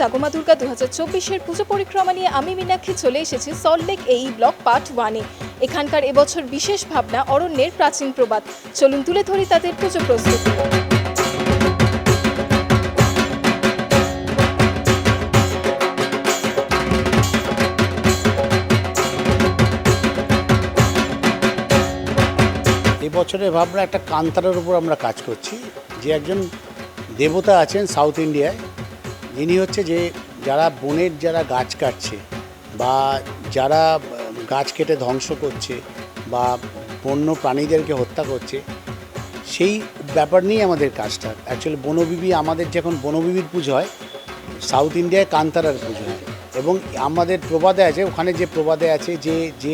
জাগমা দুর্গা দু হাজার চব্বিশের পুজো পরিক্রমা নিয়ে আমি মীনাক্ষী চলে এসেছি সল্টলেক এই ব্লক পার্ট ওয়ানে। এখানকার এবছর বিশেষ ভাবনা অরণ্যের প্রাচীন প্রবাদ। চলুন তুলে ধরি তাদের পুজো প্রস্তুতি। এবছরের ভাবনা একটা কান্তারের উপর আমরা কাজ করছি। যে একজন দেবতা আছেন সাউথ ইন্ডিয়ায় যিনি হচ্ছে যে যারা বনের যারা গাছ কাটছে বা যারা গাছ কেটে ধ্বংস করছে বা বন্য প্রাণীদেরকে হত্যা করছে, সেই ব্যাপার নিয়ে আমাদের কাজটা। অ্যাকচুয়ালি বনবিবি আমাদের যখন বনবিবির পুজো হয়, সাউথ ইন্ডিয়ায় কান্তারার পুজো হয়। এবং আমাদের প্রবাদে আছে, ওখানে যে প্রবাদে আছে যে যে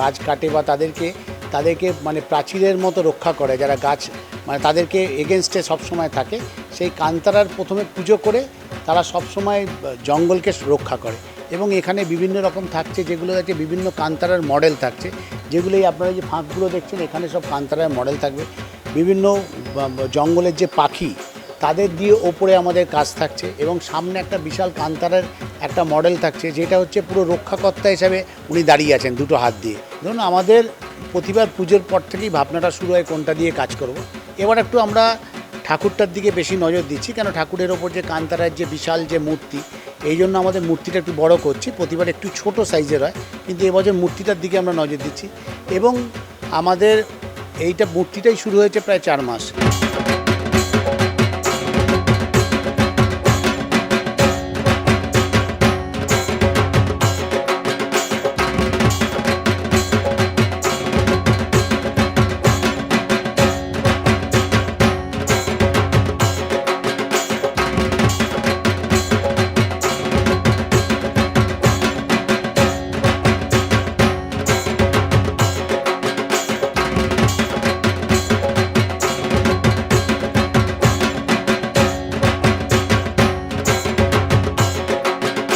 গাছ কাটে বা তাদেরকে তাদেরকে মানে প্রাচীরের মতো রক্ষা করে, যারা গাছ মানে তাদেরকে এগেনস্টে সবসময় থাকে, সেই কান্তারার প্রথমে পুজো করে তারা সবসময় জঙ্গলকে রক্ষা করে। এবং এখানে বিভিন্ন রকম থাকছে, যেগুলো আছে বিভিন্ন কান্তারার মডেল থাকছে। যেগুলোই আপনারা যে ফাঁকগুলো দেখছেন, এখানে সব কান্তারার মডেল থাকবে। বিভিন্ন জঙ্গলের যে পাখি, তাদের দিয়ে ওপরে আমাদের কাজ থাকছে। এবং সামনে একটা বিশাল কান্তারের একটা মডেল থাকছে, যেটা হচ্ছে পুরো রক্ষাকর্তা হিসাবে উনি দাঁড়িয়ে আছেন দুটো হাত দিয়ে। ধরুন, আমাদের প্রতিবার পুজোর পর থেকেই ভাবনাটা শুরু হয় কোনটা দিয়ে কাজ করব। এবার একটু আমরা ঠাকুরটার দিকে বেশি নজর দিচ্ছি, কেন ঠাকুরের ওপর যে কান্তারার যে বিশাল যে মূর্তি, এই জন্য আমাদের মূর্তিটা একটু বড় করছি, প্রতিবার একটু ছোট সাইজের হয়, কিন্তু এবছর মূর্তিটার দিকে আমরা নজর দিচ্ছি। এবং আমাদের এইটা মূর্তিটাই শুরু হয়েছে প্রায় চার মাস।